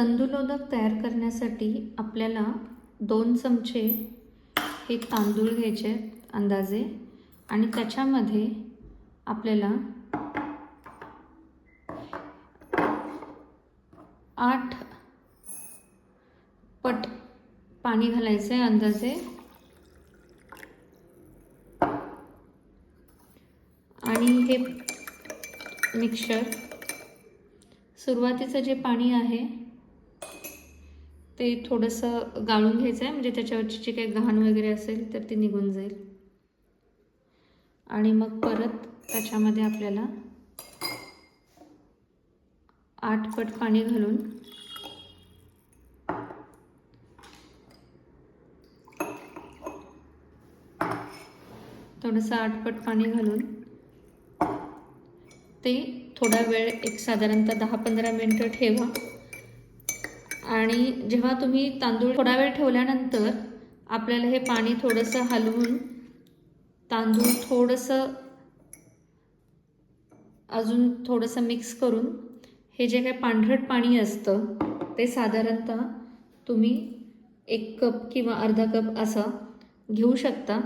तंदुलोदक तयार करण्यासाठी आपल्याला दोन चमचे हे तांदूळ घ्यायचे आहेत अंदाजे आणि त्याच्यामध्ये आपल्याला आठ पट पाणी घालायचं आहे अंदाजे. आणि हे मिक्सर सुरुवातीचं जे पाणी आहे ते थोडंसं गाळून घ्यायचं आहे. म्हणजे त्याच्यावरची जी काही घाण वगैरे असेल तर ती निघून जाईल. आणि मग परत त्याच्यामध्ये आपल्याला आठ पट पाणी घालून थोडंसं आठपट पाणी घालून ते थोडा वेळ एक साधारणतः दहा पंधरा मिनटं ठेवा. आणि जेव्हा तुम्ही तांदूळ थोडा वेळ ठेवल्यानंतर आपल्याला हे पाणी थोडंसं हलवून तांदूळ थोडंसं अजून थोडंसं मिक्स करून हे जे काही पांढरट पाणी असतं ते साधारणतः तुम्ही एक कप किंवा अर्धा कप असं घेऊ शकता.